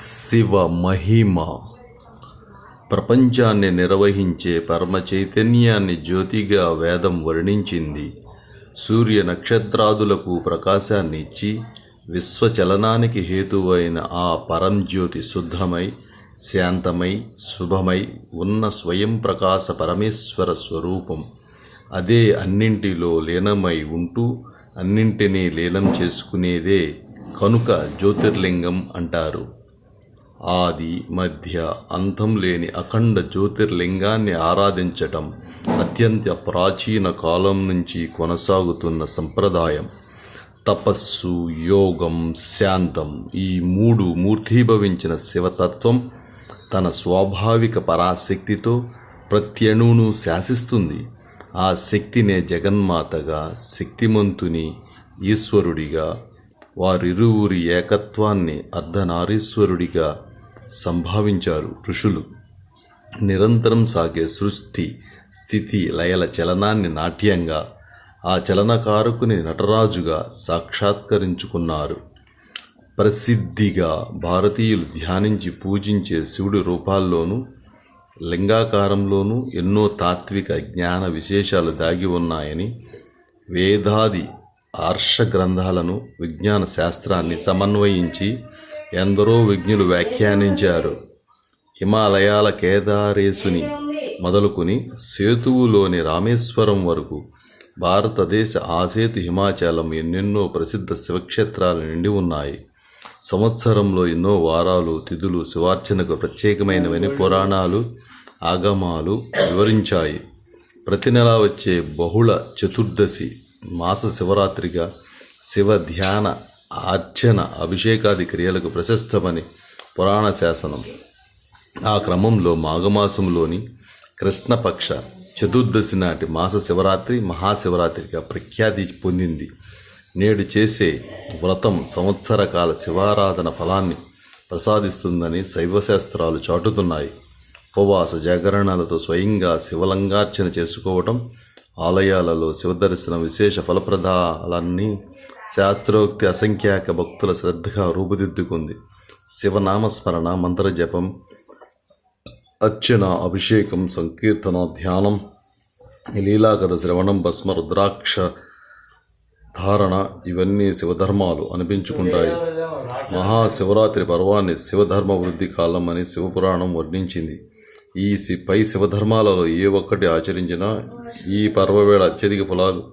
శివ మహిమ. ప్రపంచాన్ని నిర్వహించే పరమ చైతన్యాన్ని జ్యోతిగా వేదం వర్ణించింది. సూర్య నక్షత్రాదులకు ప్రకాశాన్ని ఇచ్చి విశ్వచలనానికి హేతువైన ఆ పరంజ్యోతి శుద్ధమై శాంతమై శుభమై ఉన్న స్వయం ప్రకాశ పరమేశ్వర స్వరూపం. అదే అన్నింటిలో లీనమై ఉంటూ అన్నింటినీ లీనం చేసుకునేదే కనుక జ్యోతిర్లింగం అంటారు. ఆది మధ్య అంతం లేని అఖండ జ్యోతిర్లింగాన్ని ఆరాధించటం అత్యంత ప్రాచీన కాలం నుంచి కొనసాగుతున్న సంప్రదాయం. తపస్సు యోగం శాంతం ఈ మూడు మూర్తీభవించిన శివతత్వం తన స్వాభావిక పరాశక్తితో ప్రత్యణువును శాసిస్తుంది. ఆ శక్తినే జగన్మాతగా శక్తిమంతుని ఈశ్వరుడిగా వారిరువురి ఏకత్వాన్ని అర్ధనారీశ్వరుడిగా సంభావించారు ఋషులు. నిరంతరం సాగే సృష్టి స్థితి లయల చలనాన్ని నాట్యంగా ఆ చలనకారకుని నటరాజుగా సాక్షాత్కరించుకున్నారు. ప్రసిద్ధిగా భారతీయులు ధ్యానించి పూజించే శివుడి రూపాల్లోనూ లింగాకారంలోనూ ఎన్నో తాత్విక జ్ఞాన విశేషాలు దాగి ఉన్నాయని వేదాది ఆర్ష గ్రంథాలను విజ్ఞాన శాస్త్రాన్ని సమన్వయించి ఎందరో విజ్ఞులు వ్యాఖ్యానించారు. హిమాలయాల కేదారేశుని మొదలుకొని సేతువులోని రామేశ్వరం వరకు భారతదేశ ఆసేతు హిమాచలం ఎన్నెన్నో ప్రసిద్ధ శివక్షేత్రాలు నిండి ఉన్నాయి. సంవత్సరంలో ఎన్నో వారాలు తిథులు శివార్చనకు ప్రత్యేకమైనవని పురాణాలు ఆగమాలు వివరించాయి. ప్రతి నెల వచ్చే బహుళ చతుర్దశి మాస శివరాత్రిగా శివ ధ్యాన అర్చన అభిషేకాది క్రియలకు ప్రశస్తమని పురాణ శాసనం. ఆ క్రమంలో మాఘమాసంలోని కృష్ణపక్ష చతుర్దశి నాటి మాస శివరాత్రి మహాశివరాత్రిగా ప్రఖ్యాతి పొందింది. నేడు చేసే వ్రతం సంవత్సర కాల శివారాధన ఫలాన్ని ప్రసాదిస్తుందని శైవశాస్త్రాలు చాటుతున్నాయి. ఉపవాస జాగరణాలతో స్వయంగా శివలంగార్చన చేసుకోవటం ఆలయాలలో శివదర్శన విశేష ఫలప్రదాలన్నీ శాస్త్రోక్తి అసంఖ్యాక భక్తుల శ్రద్ధగా రూపుదిద్దుకుంది. శివనామస్మరణ మంత్రజపం అర్చన అభిషేకం సంకీర్తన ధ్యానం లీలాకథ శ్రవణం భస్మ రుద్రాక్ష ధారణ ఇవన్నీ శివధర్మాలు అనిపించుకుంటాయి. మహాశివరాత్రి పర్వాన్ని శివధర్మ వృద్ధి కాలం అని శివపురాణం వర్ణించింది. ఈ సి పై శివధర్మాలలో ఏ ఒక్కటి ఆచరించినా ఈ పర్వవేళ అత్యధిక ఫలాలు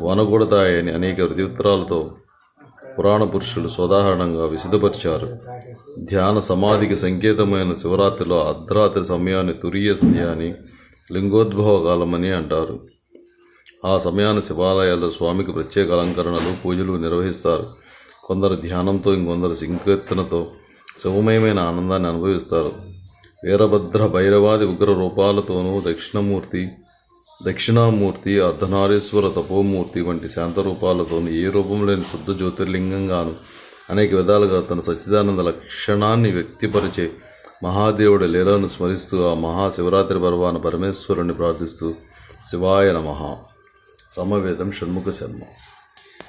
వనగొడతాయని అనేక వృత్తిత్రాలతో పురాణ పురుషులు సోదాహరణంగా విశదపరిచారు. ధ్యాన సమాధికి సంకేతమైన శివరాత్రిలో అర్ధరాత్రి సమయాన్ని తురియ సమయాన్ని లింగోద్భవ కాలమని అంటారు. ఆ సమయాన్ని శివాలయాల్లో స్వామికి ప్రత్యేక అలంకరణలు పూజలు నిర్వహిస్తారు. కొందరు ధ్యానంతో ఇంకొందరు సంకీర్తనతో శివమయమైన ఆనందాన్ని అనుభవిస్తారు. వీరభద్ర భైరవాది ఉగ్ర రూపాలతోనూ దక్షిణమూర్తి దక్షిణామూర్తి అర్ధనారీశ్వర తపోమూర్తి వంటి శాంత రూపాలతోనూ ఏ రూపం లేని శుద్ధ జ్యోతిర్లింగంగాను అనేక విధాలుగా తన సచ్చిదానంద లక్షణాన్ని వ్యక్తిపరిచే మహాదేవుడి లీలను స్మరిస్తూ ఆ మహాశివరాత్రి పర్వాన పరమేశ్వరుని ప్రార్థిస్తూ శివాయ నమ. సమవేదం షణ్ముఖ శర్మ.